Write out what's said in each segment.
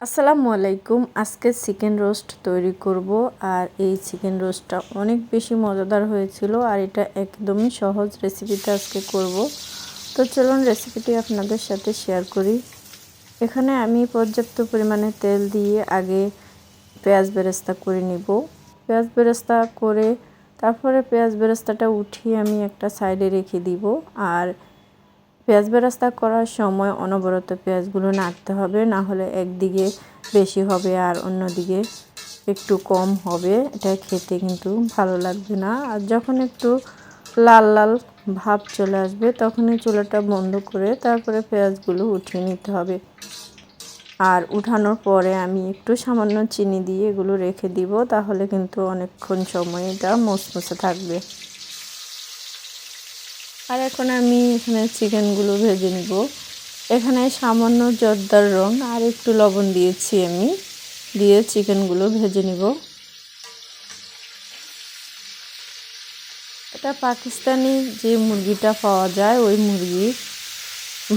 আসসালামু আলাইকুম। আজকে চিকেন রোস্ট তৈরি করব আর এই চিকেন রোস্টটা অনেক বেশি মজাদার হয়েছিল আর এটা একদমই সহজ রেসিপিতে আজকে করব। তো চলুন রেসিপিটি আপনাদের সাথে শেয়ার করি। এখানে আমি পর্যাপ্ত পরিমাণে তেল দিয়ে আগে পেঁয়াজ বেরেস্তা করে নিব। পেঁয়াজ বেরেস্তা করে তারপরে পেঁয়াজ বেরেস্তাটা উঠিয়ে আমি একটা সাইডে রেখে দিব। আর পেঁয়াজ বেরাস্তা করার সময় অনবরত পেঁয়াজগুলো নাড়তে হবে, না হলে একদিকে বেশি হবে আর অন্যদিকে একটু কম হবে। এটা খেতে কিন্তু ভালো লাগবে না। আর যখন একটু লাল লাল ভাব চলে আসবে, তখনই চুলাটা বন্ধ করে তারপরে পেঁয়াজগুলো উঠিয়ে নিতে হবে। আর উঠানোর পরে আমি একটু সামান্য চিনি দিয়ে এগুলো রেখে দিব, তাহলে কিন্তু অনেকক্ষণ সময় এটা মচমচে থাকবে। আর এখন আমি এখানে চিকেনগুলো ভেজে নিব। এখানে সামান্য জর্দার রং আর একটু লবণ দিয়েছি আমি, দিয়ে চিকেনগুলো ভেজে নিব। এটা পাকিস্তানি যে মুরগিটা পাওয়া যায়, ওই মুরগি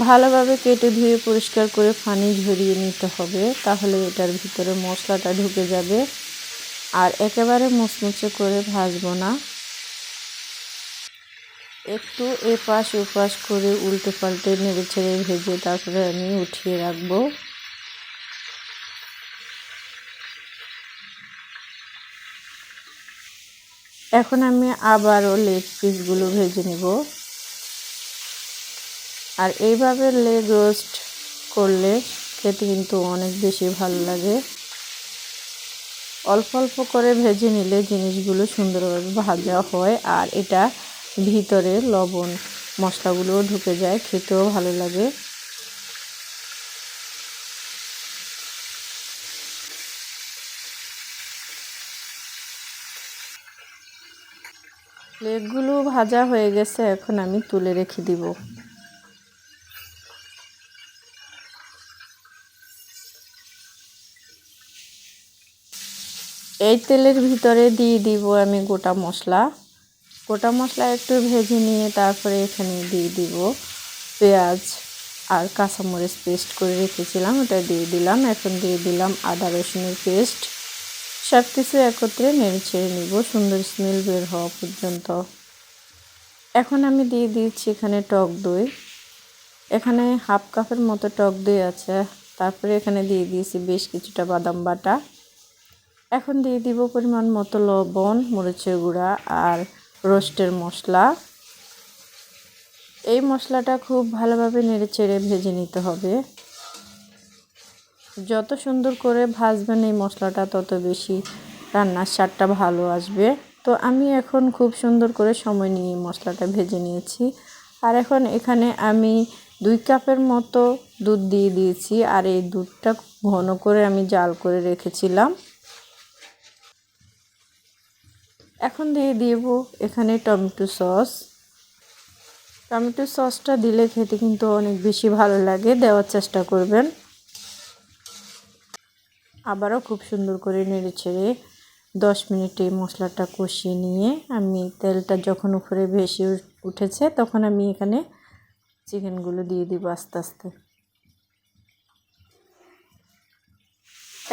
ভালোভাবে কেটে ধুয়ে পরিষ্কার করে পানি ঝরিয়ে নিতে হবে, তাহলে এটার ভিতরে মশলাটা ঢুকে যাবে। আর একেবারে মুচমুচে করে ভাজবো না। একটু এপাশ ওপাশ করে উল্টে পাল্টে নেড়ে ছেড়ে ভেজে তারপরে আমি উঠিয়ে রাখব। এখন আমি আবারও লেগ পিসগুলো ভেজে নিব। আর এইভাবে লেগ রোস্ট করলে খেতে কিন্তু অনেক বেশি ভালো লাগে। অল্প অল্প করে ভেজে নিলে জিনিসগুলো সুন্দরভাবে ভাজা হয়। আর এটা ভিতরে লবণ মশলাগুলোও ঢুকে যায়, খেতেও ভালো লাগে। লেগগুলো ভাজা হয়ে গেছে, এখন আমি তুলে রেখে দিব। এই তেলের ভিতরে দিয়ে দিব আমি গোটা মশলা। গোটা মশলা একটু ভেজে নিয়ে তারপরে এখানে দিয়ে দিব পেঁয়াজ আর কাঁচামরিচ পেস্ট করে রেখেছিলাম, ওটা দিয়ে দিলাম। এখন দিয়ে দিলাম আদা রসুনের পেস্ট। সব কিছু একত্রে নেড়ে ছেড়ে নিব, সুন্দর স্মেল বের হওয়া পর্যন্ত। এখন আমি দিয়ে দিচ্ছি এখানে টক দই। এখানে হাফ কাপের মতো টক দই আছে। তারপরে এখানে দিয়ে দিয়েছি বেশ কিছুটা বাদাম বাটা। এখন দিয়ে দিব পরিমাণ মতো লবণ, মরিচের গুঁড়া আর রোস্টের মশলা। এই মশলাটা খুব ভালোভাবে নেড়ে চেড়ে ভেজে নিতে হবে। যত সুন্দর করে ভাজবেন এই মশলাটা, তত বেশি রান্নার স্বাদটা ভালো আসবে। তো আমি এখন খুব সুন্দর করে সময় নিয়ে মশলাটা ভেজে নিয়েছি। আর এখন এখানে আমি দুই কাপের মতো দুধ দিয়ে দিয়েছি। আর এই দুধটা ঘন করে আমি জাল করে রেখেছিলাম। এখন দিয়ে দিব এখানে টমেটো সস। টমেটো সসটা দিলে খেতে কিন্তু অনেক বেশি ভালো লাগে, দেওয়ার চেষ্টা করবেন। আবারও খুব সুন্দর করে নেড়ে ছেড়ে দশ মিনিটে মশলাটা কষিয়ে নিয়ে আমি তেলটা যখন উপরে ভেসে উঠেছে তখন আমি এখানে চিকেনগুলো দিয়ে দিব আস্তে আস্তে।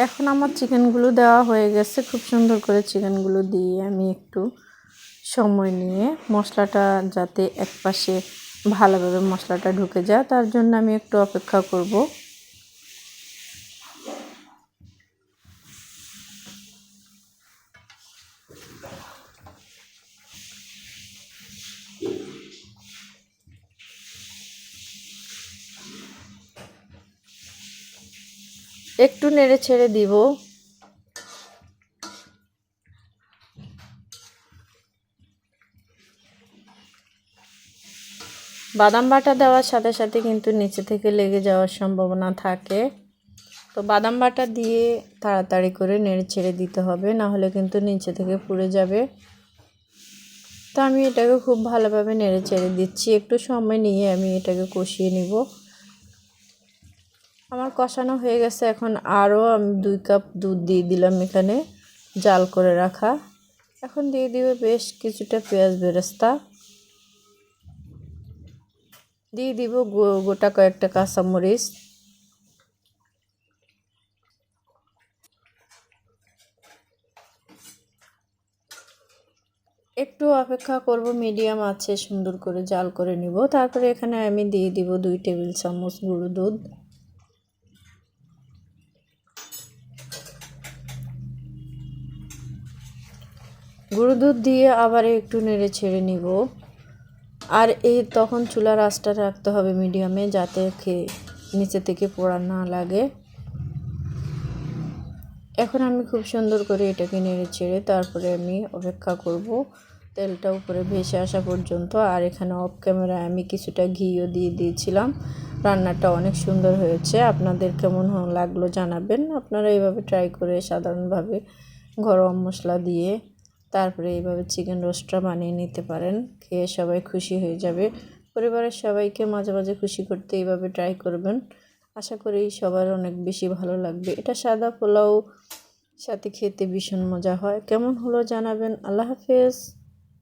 এখন আমার চিকেনগুলো দেওয়া হয়ে গেছে। খুব সুন্দর করে চিকেনগুলো দিয়ে আমি একটু সময় নিয়ে মশলাটা যাতে এক পাশে ভালোভাবে মশলাটা ঢুকে যায়, তার জন্য আমি একটু অপেক্ষা করব। একটু নেড়ে ছেড়ে দিব। বাদাম বাটা দেওয়ার সাথে সাথে কিন্তু নিচে থেকে লেগে যাওয়ার সম্ভাবনা থাকে। তো বাদাম বাটা দিয়ে তাড়াতাড়ি করে নেড়ে ছেড়ে দিতে হবে, না হলে কিন্তু নিচে থেকে পুড়ে যাবে। তো আমি এটাকে খুব ভালোভাবে নেড়ে ছেড়ে দিচ্ছি। একটু সময় নিয়ে আমি এটাকে কষিয়ে নিব। আমার কষানো হয়ে গেছে, এখন আরও আমি দুই কাপ দুধ দিয়ে দিলাম এখানে, জাল করে রাখা। এখন দিয়ে দিব বেশ কিছুটা পেঁয়াজ বেরেস্তা। দিয়ে দিব গোটা কয়েকটা কাঁচামরিচ। একটু অপেক্ষা করব, মিডিয়াম আছে, সুন্দর করে জাল করে নিব। তারপরে এখানে আমি দিয়ে দিব দুই টেবিল চামচ গুঁড়ো দুধ। গুঁড়ো দুধ দিয়ে আবার একটু নেড়ে ছেড়ে নিব। আর এই তখন চুলার আঁচটা রাখতে হবে মিডিয়ামে যাতে খেয়ে নিচে থেকে পোড়া না লাগে। এখন আমি খুব সুন্দর করে এটাকে নেড়ে ছেড়ে তারপরে আমি অপেক্ষা করব। তেলটা উপরে ভেসে আসা পর্যন্ত। আর এখানে অফ ক্যামেরায় আমি কিছুটা ঘিও দিয়ে দিয়েছিলাম। রান্নাটা অনেক সুন্দর হয়েছে। আপনাদের কেমন লাগল জানাবেন। আপনারা এইভাবে ট্রাই করে সাধারণভাবে গরম মশলা দিয়ে তারপরে এইভাবে চিকেন রোস্টটা বানিয়ে নিতে পারেন, খেয়ে সবাই খুশি হয়ে যাবে। পরিবারের সবাইকে মাঝে মাঝে খুশি করতে এইভাবে ট্রাই করবেন। আশা করি সবার অনেক বেশি ভালো লাগবে। এটা সাদা পোলাও সাথে খেতে ভীষণ মজা হয়। কেমন হলো জানাবেন। আল্লাহ হাফেজ।